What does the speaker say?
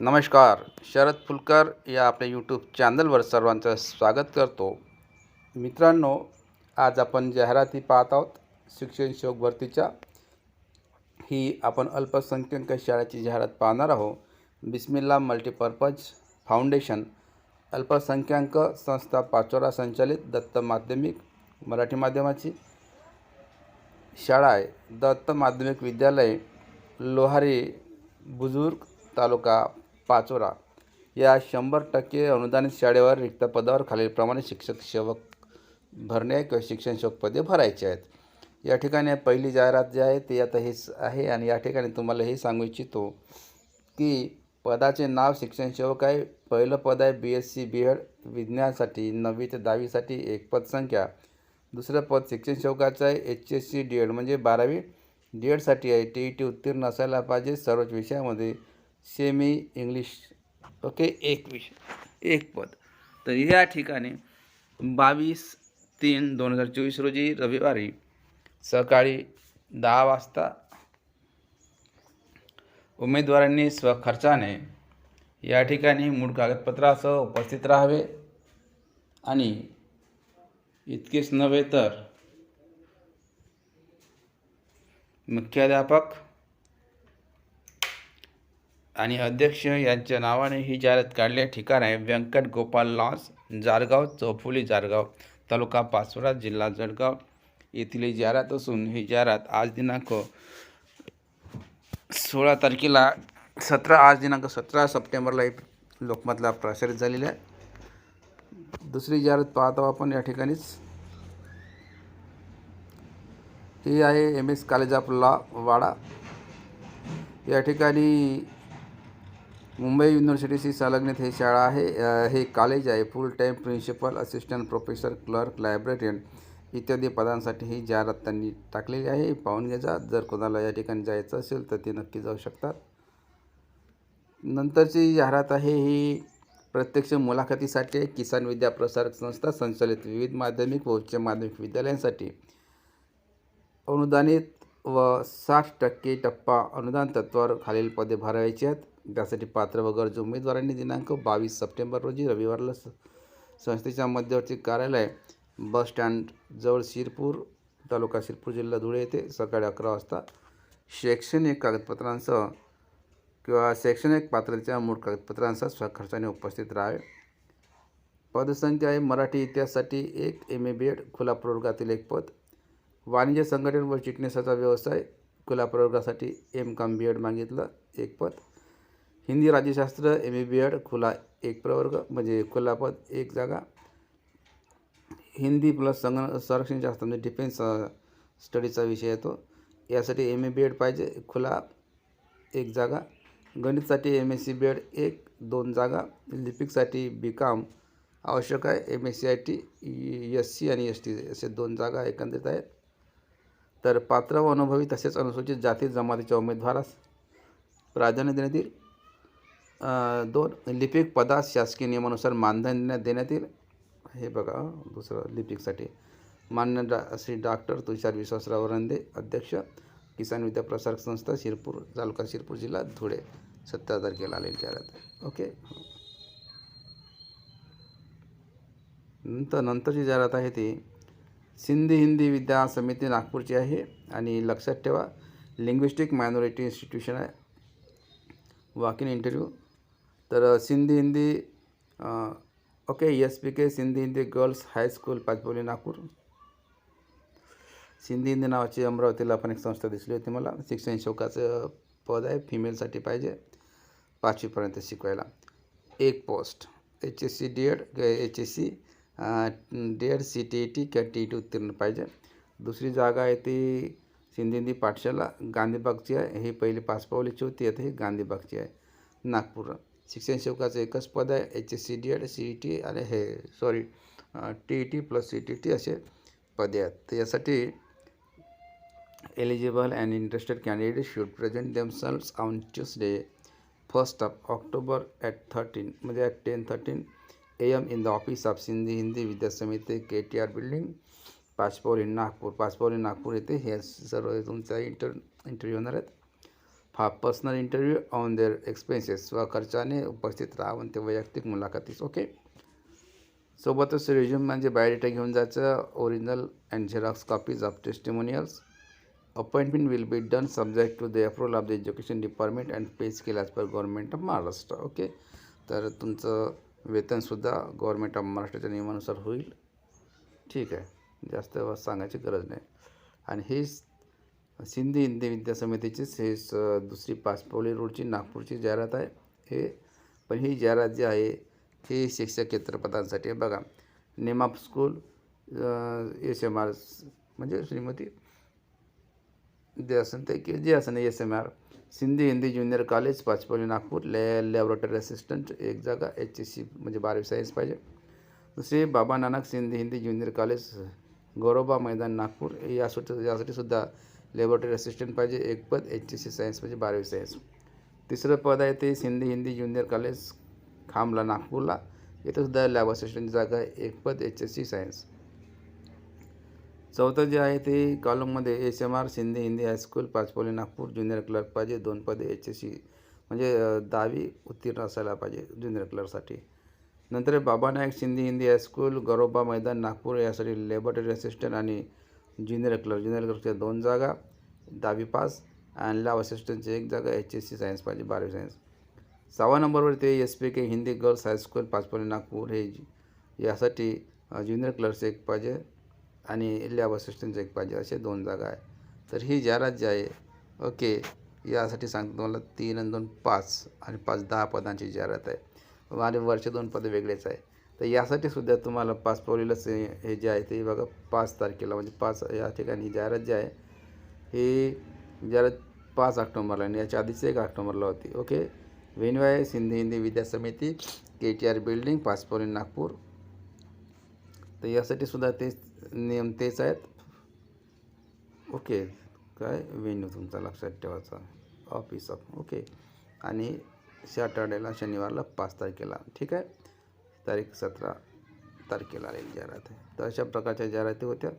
नमस्कार शरद फुलकर या आपल्या यूट्यूब चॅनलवर सर्वांचं स्वागत करतो. मित्रांनो आज आपण जाहिराती पाहत आहोत शिक्षण शोक भरतीच्या. ही आपण अल्पसंख्याक शाळेची जाहिरात पाहणार आहोत. बिस्मिल्ला मल्टीपर्पज फाउंडेशन अल्पसंख्याक संस्था पाचोरा संचालित दत्त माध्यमिक मराठी माध्यमाची शाळा आहे. दत्त माध्यमिक विद्यालय लोहारी बुजुर्ग तालुका पाचोरा या शंभर टक्के अनुदानित शाळेवर रिक्त पदावर खालीलप्रमाणे शिक्षक सेवक भरणे किंवा शिक्षण सेवक पदे भरायचे आहेत. या ठिकाणी पहिली जाहिरात जी आहे ती आता हेच आहे आणि या ठिकाणी तुम्हाला हे सांगू इच्छितो की पदाचे नाव शिक्षण सेवक आहे. पहिलं पद आहे B S C B Ed विज्ञानासाठी नववी ते दहावीसाठी एक पदसंख्या दुसरं पद शिक्षण सेवकाचं आहे H S C D Ed म्हणजे बारावी. डी एडसाठी आहे टी ई टी उत्तीर्ण असायला पाहिजे सर्वच विषयामध्ये. Semi English okay? एक विषय एक पद. तर या ठिकाणी बावीस तीन दोन हजार चोवीस रोजी रविवारी सकाळी दहा वाजता उमेदवारांनी स्वखर्चाने या ठिकाणी मूळ कागदपत्रासह उपस्थित राहावे. आणि इतकेच नव्हे तर मुख्याध्यापक आणि अध्यक्ष यांच्या नावाने ही जाहिरात काढले ठिकाण आहे. व्यंकट गोपाल लॉन्स जारगाव चौफुली जारगाव तालुका पाचोरा जिल्हा जळगाव येथील ही जाहिरात असून ही जाहिरात आज दिनांक सोळा तारखेला सतरा आज दिनांक सतरा सप्टेंबरला लोकमतला प्रसारित झालेली आहे. दुसरी जाहिरात पाहतो आपण या ठिकाणीच. ही आहे M S college of law Wada. या ठिकाणी मुंबई युनिव्हर्सिटीशी संलग्नित हे शाळा आहे. हे कॉलेज आहे. Full time principal assistant professor clerk librarian इत्यादी पदांसाठी ही जाहिरात त्यांनी टाकलेली आहे. पाहून घ्यायचा जर कोणाला या ठिकाणी जायचं असेल तर ते नक्की जाऊ शकतात. नंतरची जाहिरात आहे ही प्रत्यक्ष मुलाखतीसाठी आहे. किसान विद्या प्रसारक संस्था संचालित विविध माध्यमिक व उच्च माध्यमिक विद्यालयांसाठी अनुदानित व साठ टक्के टप्पा अनुदान तत्वावर खालील पदे भरायची आहेत. त्यासाठी पात्र व गरज उमेदवारांनी दिनांक बावीस सप्टेंबर रोजी रविवारला स संस्थेच्या मध्यवर्ती कार्यालय बस स्टँड जवळ शिरपूर तालुका शिरपूर जिल्हा धुळे येथे सकाळी अकरा वाजता शैक्षणिक कागदपत्रांसह किंवा शैक्षणिक पात्रतेच्या मूळ कागदपत्रांसह स्वखर्चाने उपस्थित राहावे. पदसंख्या आहे मराठी इतिहासासाठी एक एम ए बी एड खुला प्रवर्गातील एक पद. वाणिज्य संघटन व चिटणीसाचा व्यवसाय खुला प्रवर्गासाठी एम कॉम बी एड मागितलं एक पद. हिंदी राज्यशास्त्र एम ए बी एड खुला एक प्रवर्ग म्हणजे खुलापद एक जागा. हिंदी प्लस संगण संरक्षणशास्त्र म्हणजे डिफेन्स स्टडीचा विषय येतो यासाठी एम ए बी एड पाहिजे खुला एक जागा. गणितसाठी M S C B Ed एक दोन जागा. लिपिकसाठी बी काम आवश्यक आहे. M S C I T S C आणि एस टी असे दोन जागा एकंदरीत आहेत. तर पात्र व अनुभवी तसेच अनुसूचित जाती जमातीच्या उमेदवारास प्राधान्य देण्यात येईल. दोन लिपिक पदास शासकीय नियमानुसार मानधन देण्यात येईल हे बघा दुसरं लिपिकसाठी. मान्य डा श्री डॉक्टर तुषार विश्वासराव रंदे अध्यक्ष किसान विद्या प्रसारक संस्था शिरपूर तालुका शिरपूर जिल्हा धुळे. सत्तर तारखेला आलेली जाहिरात ओके? नंतर नंतरची जाहिरात आहे ती सिंधी हिंदी विद्या समिती नागपूरची आहे आणि लक्षात ठेवा लिंग्विस्टिक मायनॉरिटी इन्स्टिट्यूशन आहे. वॉक इन इंटरव्ह्यू तर Sindhi Hindi okay S P K Sindhi Hindi girls high school Pachpaoli Nagpur. Sindhi Hindi नावाची अमरावतीला पण एक संस्था दिसली होती मला. शिक्षण शोकाचं पद आहे फिमेलसाठी पाहिजे पाचवीपर्यंत शिकवायला. एक post H S C D Ed H S C D Ed C T E T किंवा टी ई टी उत्तीर्ण पाहिजे. दुसरी जागा आहे ती सिंधी हिंदी पाठशाला. गांधीबागची आहे. ही पहिली पाचपावलीची होती. आता ही गांधीबागची आहे. नागपूर. शिक्षण सेवकाचं एकच पद आहे H C D Ed C E T आणि हे sorry T E T plus C T T असे पदे आहेत तर यासाठी eligible and interested candidates should present themselves on Tuesday, 1st of October at 13, म्हणजे at 10:13 a.m. in the office of Sindhi Hindi Vidya Samiti K T R building Pachpaoli Nagpur Pachpaoli Nagpur येथे हे सर्व तुमचा inter interview होणार आहेत फा personal interview on their expenses स्वखर्चाने उपस्थित राहावं ते वैयक्तिक मुलाखतीस. ओके? सोबतच रिझ्यूम म्हणजे बायोडेटा घेऊन जायचं. Original and xerox copies of testimonials appointment will be done subject to the approval of the education department and pay scale as per government of Maharashtra okay? तर तुमचं वेतनसुद्धा गव्हर्नमेंट ऑफ महाराष्ट्राच्या नियमानुसार होईल. ठीक आहे. जास्त सांगायची गरज नाही. आणि हेच सिंधी हिंदी विद्या समितीचीच हे स, दुसरी पाचपौली रोडची नागपूरची जाहिरात आहे. हे, पण ही जाहिरात जी ही शिक्षक पदांसाठी आहे. बघा name of school S M R, म्हणजे श्रीमती जे असेल की, जे असेल S M R, Sindhi Hindi junior college Pachpaoli Nagpur, ले, लॅबोरेटरी असिस्टंट, एक जागा, एच एस सी, म्हणजे बारावी सायन्स पाहिजे. दुसरी बाबा नानक सिंधी हिंदी ज्युनियर कॉलेज गौरबा मैदान नागपूर यासाठी सुद्धा लॅबोरेटरी असिस्टंट पाहिजे एक पद एच एस सी सायन्स म्हणजे बारावी सायन्स. तिसरं पद आहे ते सिंधी हिंदी ज्युनियर कॉलेज खामला नागपूरला. इथंसुद्धा लॅब असिस्टंटची जागा आहे एक पद एच एस सी सायन्स. चौथं जे आहे ते कॉलममध्ये S M R Sindhi Hindi high school Pachpaoli Nagpur junior clerk पाहिजे दोन पदे एच एस सी. म्हणजे दहावी उत्तीर्ण असायला पाहिजे ज्युनियर क्लर्कसाठी नंतर बाबा नायक सिंधी हिंदी हायस्कूल गरोबा मैदान नागपूर यासाठी लॅबोरेटरी असिस्टंट आणि ज्युनियर क्लर्क. ज्युनियर क्लर्कच्या दोन जागा दहावी पास आणि लॅब असिस्टंटची एक जागा एच एस सी सायन्स पाहिजे बारावी सायन्स सहावा नंबरवर ते S P K Hindi girls high school Pachpaoli Nagpur. हे यासाठी ज्युनियर क्लर्क्स एक पाहिजे आणि लॅब असिस्टंटचं एक पाहिजे असे दोन जागा आहे. तर ही जाहिरात जी आहे ओके यासाठी सांगतो तुम्हाला तीन आणि दोन पाच आणि पाच दहा पदांची जाहिरात आहे. आणि वरचे दोन पदं वेगळेच आहे. तर यासाठी सुद्धा तुम्हाला पाच पोलीलाच हे हे जे आहे ते बघा पाच तारखेला म्हणजे पाच या ठिकाणी जाहिरात जी आहे ही जाहिरात पाच ऑक्टोबरला आणि याच्या आधीच एक ऑक्टोबरला होती. ओके? व्हेन्यू आहे Sindhi Hindi Vidya Samiti K T R building Pachpaoli Nagpur. तर यासाठी सुद्धा तेच नियम तेच आहेत. ओके? काय? वेन्यू तुमचा लक्षात ठेवायचा. Office of okay. आणि सॅटर्डेला शनिवारला पाच तारखेला. ठीक आहे? तारीख सतरा तारखेला आलेली जाहिरात आहे. तर अशा प्रकारच्या जाहिराती होत्या.